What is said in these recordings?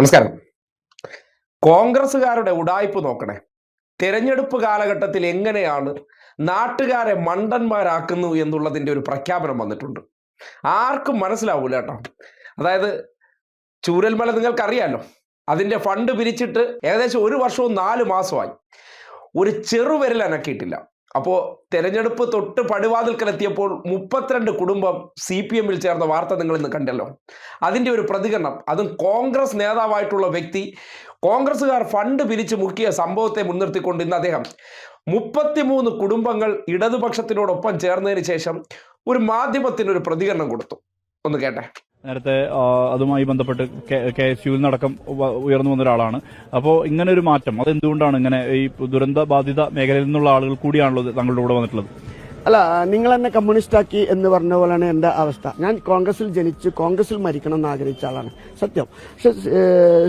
നമസ്കാരം. കോൺഗ്രസ്സുകാരുടെ ഉടായ്പ് നോക്കണേ. തെരഞ്ഞെടുപ്പ് കാലഘട്ടത്തിൽ എങ്ങനെയാണ് നാട്ടുകാരെ മണ്ടന്മാരാക്കുന്നു എന്നുള്ളതിന്റെ ഒരു പ്രഖ്യാപനം വന്നിട്ടുണ്ട്. ആർക്കും മനസ്സിലാവൂല കേട്ടോ. അതായത് ചൂരൽമല നിങ്ങൾക്കറിയാലോ അതിന്റെ ഫണ്ട് പിരിച്ചിട്ട് ഏകദേശം ഒരു വർഷവും നാല് മാസമായി. ഒരു ചെറുവിരൽ അനക്കിയിട്ടില്ല. അപ്പോൾ തെരഞ്ഞെടുപ്പ് തൊട്ട് പടിവാതിൽക്കലെത്തിയപ്പോൾ മുപ്പത്തിരണ്ട് കുടുംബം സി പി എമ്മിൽ ചേർന്ന വാർത്ത നിങ്ങൾ ഇന്ന് കണ്ടല്ലോ. അതിന്റെ ഒരു പ്രതികരണം അതും കോൺഗ്രസ് നേതാവായിട്ടുള്ള വ്യക്തി കോൺഗ്രസ്സുകാർ ഫണ്ട് പിരിച്ചു മുക്കിയ സംഭവത്തെ മുൻനിർത്തിക്കൊണ്ട് ഇന്ന് അദ്ദേഹം മുപ്പത്തിമൂന്ന് കുടുംബങ്ങൾ ഇടതുപക്ഷത്തിനോടൊപ്പം ചേർന്നതിന് ശേഷം ഒരു മാധ്യമത്തിനൊരു പ്രതികരണം കൊടുത്തു. ഒന്ന് കേട്ടെ. നേരത്തെ അതുമായി ബന്ധപ്പെട്ട് കെ എസ് യുവിൽ നടക്കം ഉയർന്നു വന്ന ഒരാളാണ്. അപ്പോൾ ഇങ്ങനെ ഒരു മാറ്റം അതെന്തുകൊണ്ടാണ് ഇങ്ങനെ ഈ ദുരന്ത ബാധിത മേഖലയിൽ നിന്നുള്ള ആളുകൾ കൂടിയാണല്ലോ താങ്കളുടെ കൂടെ വന്നിട്ടുള്ളത്? അല്ല നിങ്ങൾ എന്നെ കമ്മ്യൂണിസ്റ്റാക്കി എന്ന് പറഞ്ഞ പോലെയാണ് എന്റെ അവസ്ഥ. ഞാൻ കോൺഗ്രസിൽ ജനിച്ച് കോൺഗ്രസിൽ മരിക്കണം എന്ന് ആഗ്രഹിച്ച ആളാണ്. സത്യം. പക്ഷെ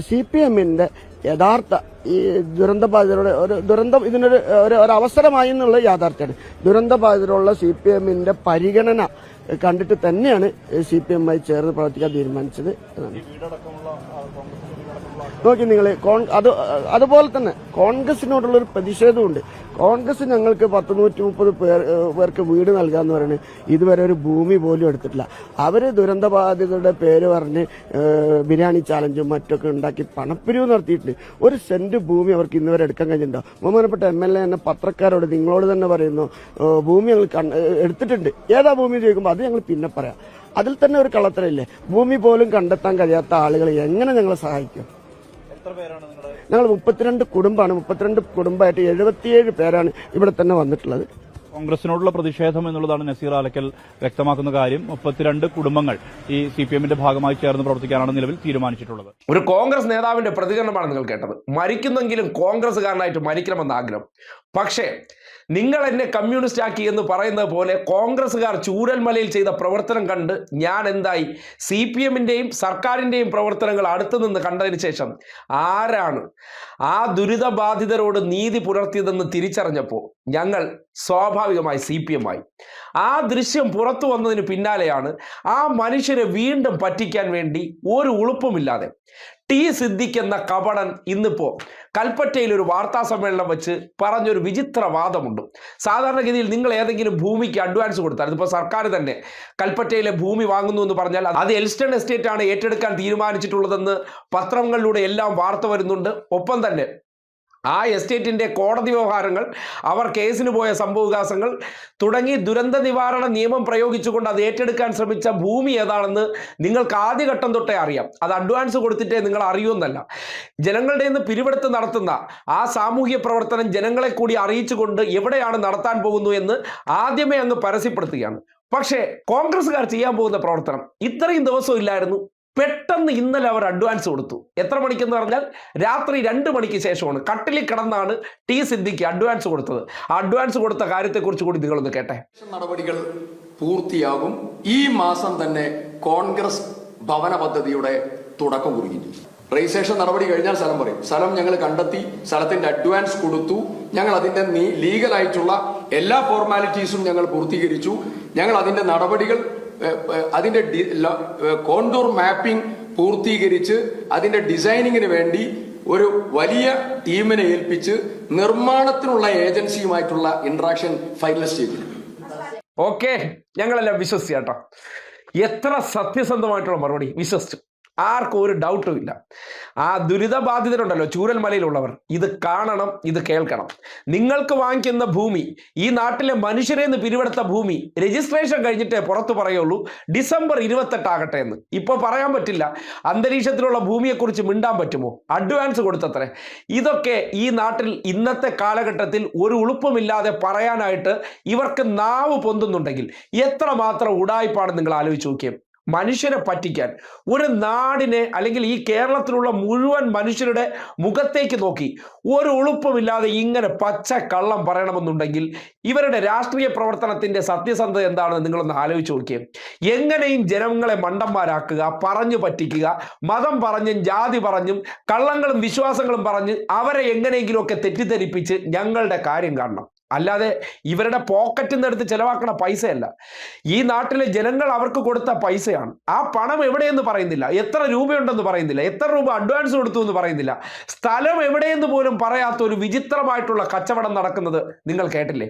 സി പി എമ്മിന്റെ യഥാർത്ഥ ഈ ദുരന്ത ബാധിതരുടെ ഒരു ദുരന്തം ഇതിനൊരു ഒരു അവസരമായി എന്നുള്ള യാഥാർത്ഥ്യമാണ്. ദുരന്ത ബാധിതരുള്ള സി പി എമ്മിന്റെ പരിഗണന കണ്ടിട്ട് തന്നെയാണ് സി പി എമ്മായി ചേർന്ന് പ്രവർത്തിക്കാൻ തീരുമാനിച്ചത് നോക്കി നിങ്ങൾ അത് അതുപോലെ തന്നെ കോൺഗ്രസിനോടുള്ള ഒരു പ്രതിഷേധമുണ്ട് കോൺഗ്രസ് ഞങ്ങൾക്ക് പത്ത് നൂറ്റി മുപ്പത് പേർ പേർക്ക് വീട് നൽകാന്ന് പറയുന്നത് ഇതുവരെ ഒരു ഭൂമി പോലും എടുത്തിട്ടില്ല. അവർ ദുരന്തബാധിതരുടെ പേര് പറഞ്ഞ് ബിരിയാണി ചാലഞ്ചും മറ്റൊക്കെ ഉണ്ടാക്കി പണപ്പിരിവ് നടത്തിയിട്ടുണ്ട്. ഒരു സെന്റ് ഭൂമി അവർക്ക് ഇന്നുവരെ എടുക്കാൻ കഴിഞ്ഞിട്ടുണ്ടോ? ബഹുമാനപ്പെട്ട എം എൽ എ എന്നെ പത്രക്കാരോട് നിങ്ങളോട് തന്നെ പറയുന്നു ഭൂമി ഞങ്ങൾ എടുത്തിട്ടുണ്ട്. ഏതാ ഭൂമി ചോദിക്കുമ്പോൾ അത് ഞങ്ങൾ പിന്നെ പറയാം. അതിൽ തന്നെ ഒരു കള്ളത്തരയില്ലേ ഭൂമി പോലും കണ്ടെത്താൻ കഴിയാത്ത ആളുകൾ എങ്ങനെ ഞങ്ങളെ സഹായിക്കും? ഞങ്ങൾ മുപ്പത്തിരണ്ട് കുടുംബമാണ്. മുപ്പത്തിരണ്ട് കുടുംബമായിട്ട് എഴുപത്തിയേഴ് പേരാണ് ഇവിടെ തന്നെ വന്നിട്ടുള്ളത്. കോൺഗ്രസിനോടുള്ള പ്രതിഷേധം എന്നുള്ളതാണ് നസീർ ആലക്കൽ വ്യക്തമാക്കുന്ന കാര്യം. മുപ്പത്തിരണ്ട് കുടുംബങ്ങൾ ഈ സി പി എമ്മിന്റെ ഭാഗമായി ചേർന്ന് പ്രവർത്തിക്കാനാണ് നിലവിൽ തീരുമാനിച്ചിട്ടുള്ളത്. ഒരു കോൺഗ്രസ് നേതാവിന്റെ പ്രതികരണമാണ് നിങ്ങൾ കേട്ടത്. മരിക്കുന്നെങ്കിലും കോൺഗ്രസ്സുകാരനായിട്ട് മരിക്കണമെന്ന് ആഗ്രഹം. പക്ഷേ നിങ്ങൾ എന്നെ കമ്മ്യൂണിസ്റ്റ് ആക്കി എന്ന് പറയുന്നത് പോലെ കോൺഗ്രസ്സുകാർ ചൂരൽമലയിൽ ചെയ്ത പ്രവർത്തനം കണ്ട് ഞാൻ എന്തായി? സി പി എമ്മിന്റെയും സർക്കാരിന്റെയും പ്രവർത്തനങ്ങൾ അടുത്തു നിന്ന് കണ്ടതിന് ശേഷം ആരാണ് ആ ദുരിതബാധിതരോട് നീതി പുലർത്തിയതെന്ന് തിരിച്ചറിഞ്ഞപ്പോൾ ഞങ്ങൾ സ്വാഭാവികമായി സി പി എം ആയി. ആ ദൃശ്യം പുറത്തു വന്നതിന് പിന്നാലെയാണ് ആ മനുഷ്യരെ വീണ്ടും പറ്റിക്കാൻ വേണ്ടി ഒരു ഉളുപ്പുമില്ലാതെ ടി സിദ്ദിഖ് എന്ന കപടൻ ഇന്നിപ്പോ കൽപ്പറ്റയിൽ ഒരു വാർത്താ സമ്മേളനം വെച്ച് പറഞ്ഞൊരു വിചിത്ര വാദമുണ്ട് സാധാരണഗതിയിൽ നിങ്ങൾ ഏതെങ്കിലും ഭൂമിക്ക് അഡ്വാൻസ് കൊടുത്താൽ ഇതിപ്പോൾ സർക്കാർ തന്നെ കൽപ്പറ്റയിലെ ഭൂമി വാങ്ങുന്നു എന്ന് പറഞ്ഞാൽ അത് എൽസ്റ്റൺ എസ്റ്റേറ്റ് ആണ് ഏറ്റെടുക്കാൻ തീരുമാനിച്ചിട്ടുള്ളതെന്ന് പത്രങ്ങളിലൂടെ എല്ലാം വാർത്ത വരുന്നുണ്ട്. ഒപ്പം തന്നെ ആ എസ്റ്റേറ്റിന്റെ കോടതി വ്യവഹാരങ്ങൾ അവർ കേസിന് പോയ സംഭവവികാസങ്ങൾ തുടങ്ങി ദുരന്ത നിവാരണ നിയമം പ്രയോഗിച്ചുകൊണ്ട് അത് ഏറ്റെടുക്കാൻ ശ്രമിച്ച ഭൂമി ഏതാണെന്ന് നിങ്ങൾക്ക് ആദ്യഘട്ടം തൊട്ടേ അറിയാം. അത് അഡ്വാൻസ് കൊടുത്തിട്ടേ നിങ്ങൾ അറിയുമെന്നല്ല ജനങ്ങളുടെ നിന്ന് പിരിവെടുത്ത് നടത്തുന്ന ആ സാമൂഹ്യ പ്രവർത്തനം ജനങ്ങളെ കൂടി അറിയിച്ചുകൊണ്ട് എവിടെയാണ് നടത്താൻ പോകുന്നു എന്ന് ആദ്യമേ അങ്ങ് പരസ്യപ്പെടുത്തുകയാണ്. പക്ഷേ കോൺഗ്രസ്സുകാർ ചെയ്യാൻ പോകുന്ന പ്രവർത്തനം ഇത്രയും ദിവസം ഇല്ലായിരുന്നു. പെട്ടെന്ന് ഇന്നലെ അവർ അഡ്വാൻസ് കൊടുത്തു. എത്ര മണിക്കെന്ന് പറഞ്ഞാൽ രാത്രി രണ്ട് മണിക്ക് ശേഷമാണ്. കട്ടിലിൽ കിടന്നാണ് ടി സിദ്ദിഖ് അഡ്വാൻസ് കൊടുത്തത്. അഡ്വാൻസ് കൊടുത്ത കാര്യത്തെക്കുറിച്ച് കൂടി നിങ്ങളൊന്ന് കേട്ടെ. നടപടികൾ പൂർത്തിയാകും. ഈ മാസം തന്നെ കോൺഗ്രസ് ഭവന പദ്ധതിയുടെ തുടക്കം കുറിക്കുന്നു. രജിസ്ട്രേഷൻ നടപടി കഴിഞ്ഞാൽ സ്ഥലം പറയും. സ്ഥലം ഞങ്ങൾ കണ്ടെത്തി സ്ഥലത്തിന്റെ അഡ്വാൻസ് കൊടുത്തു. ഞങ്ങൾ അതിന്റെ ലീഗലായിട്ടുള്ള എല്ലാ ഫോർമാലിറ്റീസും ഞങ്ങൾ പൂർത്തീകരിച്ചു. ഞങ്ങൾ അതിന്റെ നടപടികൾ അതിന്റെ കോണ്ടൂർ മാപ്പിംഗ് പൂർത്തീകരിച്ച് അതിന്റെ ഡിസൈനിങ്ങിന് വേണ്ടി ഒരു വലിയ ടീമിനെ ഏൽപ്പിച്ച് നിർമ്മാണത്തിനുള്ള ഏജൻസിയുമായിട്ടുള്ള ഇന്ററാക്ഷൻ ഫൈനലൈസ് ചെയ്തു ഓക്കെ ഞങ്ങളെല്ലാം വിശ്വസിച്ചു കേട്ടോ. എത്ര സത്യസന്ധമായിട്ടുള്ള മറുപടി. വിശ്വസിച്ചു. ആർക്കും ഒരു ഡൗട്ടും ഇല്ല. ആ ദുരിതബാധിതരുണ്ടല്ലോ ചൂരൽമലയിലുള്ളവർ. ഇത് കാണണം ഇത് കേൾക്കണം. നിങ്ങൾക്ക് വാങ്ങിക്കുന്ന ഭൂമി ഈ നാട്ടിലെ മനുഷ്യരെ നിന്ന് പിരിവെടുത്ത ഭൂമി രജിസ്ട്രേഷൻ കഴിഞ്ഞിട്ടേ പുറത്തു പറയുള്ളൂ. ഡിസംബർ ഇരുപത്തെട്ടാകട്ടെ എന്ന്. ഇപ്പോൾ പറയാൻ പറ്റില്ല. അന്തരീക്ഷത്തിലുള്ള ഭൂമിയെക്കുറിച്ച് മിണ്ടാൻ പറ്റുമോ? അഡ്വാൻസ് കൊടുത്തത്രേ. ഇതൊക്കെ ഈ നാട്ടിൽ ഇന്നത്തെ കാലഘട്ടത്തിൽ ഒരു ഉളുപ്പുമില്ലാതെ പറയാനായിട്ട് ഇവർക്ക് നാവ് പൊന്തുന്നുണ്ടെങ്കിൽ എത്രമാത്രം ഉടായ്പാണ് നിങ്ങൾ ആലോചിച്ച് നോക്കിയേ? മനുഷ്യരെ പറ്റിക്കാൻ. ഒരു നാടിനെ അല്ലെങ്കിൽ ഈ കേരളത്തിലുള്ള മുഴുവൻ മനുഷ്യരുടെ മുഖത്തേക്ക് നോക്കി. ഒരു ഉളുപ്പുമില്ലാതെ ഇങ്ങനെ പച്ച കള്ളം പറയണമെന്നുണ്ടെങ്കിൽ ഇവരുടെ രാഷ്ട്രീയ പ്രവർത്തനത്തിന്റെ സത്യസന്ധത എന്താണെന്ന് നിങ്ങളൊന്ന് ആലോചിച്ച് നോക്കിയേ. എങ്ങനെയും ജനങ്ങളെ മണ്ടന്മാരാക്കുക പറഞ്ഞു പറ്റിക്കുക മതം പറഞ്ഞും ജാതി പറഞ്ഞും കള്ളങ്ങളും വിശ്വാസങ്ങളും പറഞ്ഞ് അവരെ എങ്ങനെയെങ്കിലുമൊക്കെ തെറ്റിദ്ധരിപ്പിച്ച് ഞങ്ങളുടെ കാര്യം കാണണം. അല്ലാതെ ഇവരുടെ പോക്കറ്റിൽ നിന്ന് എടുത്ത് ചെലവാക്കണ പൈസയല്ല. ഈ നാട്ടിലെ ജനങ്ങൾ അവർക്ക് കൊടുത്ത പൈസയാണ്. ആ പണം എവിടെയെന്ന് പറയുന്നില്ല. എത്ര രൂപയുണ്ടെന്ന് പറയുന്നില്ല. എത്ര രൂപ അഡ്വാൻസ് കൊടുത്തു എന്ന് പറയുന്നില്ല. സ്ഥലം എവിടെയെന്ന് പോലും പറയാത്ത ഒരു വിചിത്രമായിട്ടുള്ള കച്ചവടം നടക്കുന്നത് നിങ്ങൾ കേട്ടില്ലേ?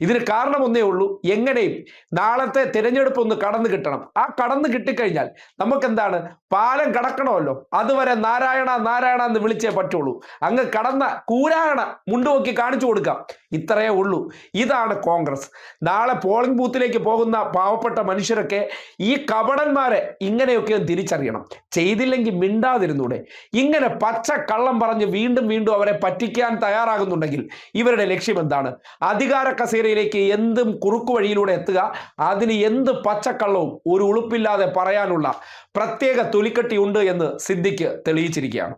ഇതിന് കാരണം ഒന്നേ ഉള്ളൂ. എങ്ങനെയും നാളത്തെ തിരഞ്ഞെടുപ്പ് ഒന്ന് കടന്നു കിട്ടണം. ആ കടന്നു കിട്ടിക്കഴിഞ്ഞാൽ നമുക്കെന്താണ്? പാലം കടക്കണമല്ലോ. അതുവരെ നാരായണ നാരായണ എന്ന് വിളിച്ചേ പറ്റുള്ളൂ. അങ്ങ് കടന്ന കൂരായണ മുണ്ടുപോക്കി കാണിച്ചു കൊടുക്കാം. ഇത്രയേ ഉള്ളൂ. ഇതാണ് കോൺഗ്രസ്. നാളെ പോളിംഗ് ബൂത്തിലേക്ക് പോകുന്ന പാവപ്പെട്ട മനുഷ്യരൊക്കെ ഈ കപടന്മാരെ ഇങ്ങനെയൊക്കെ തിരിച്ചറിയണം. ചെയ്തില്ലെങ്കിൽ മിണ്ടാതിരുന്നൂടെ. ഇങ്ങനെ പച്ച കള്ളം പറഞ്ഞ് വീണ്ടും വീണ്ടും അവരെ പറ്റിക്കാൻ തയ്യാറാകുന്നുണ്ടെങ്കിൽ ഇവരുടെ ലക്ഷ്യം എന്താണ്? അധികാര കസേരയിലേക്ക് എന്തും കുറുക്കു വഴിയിലൂടെ എത്തുക. അതിന് എന്ത് പച്ചക്കള്ളവും ഒരു ഉളുപ്പില്ലാതെ പറയാനുള്ള പ്രത്യേക തൊലിക്കെട്ടി ഉണ്ട് എന്ന് സിദ്ധിക്ക് തെളിയിച്ചിരിക്കുകയാണ്.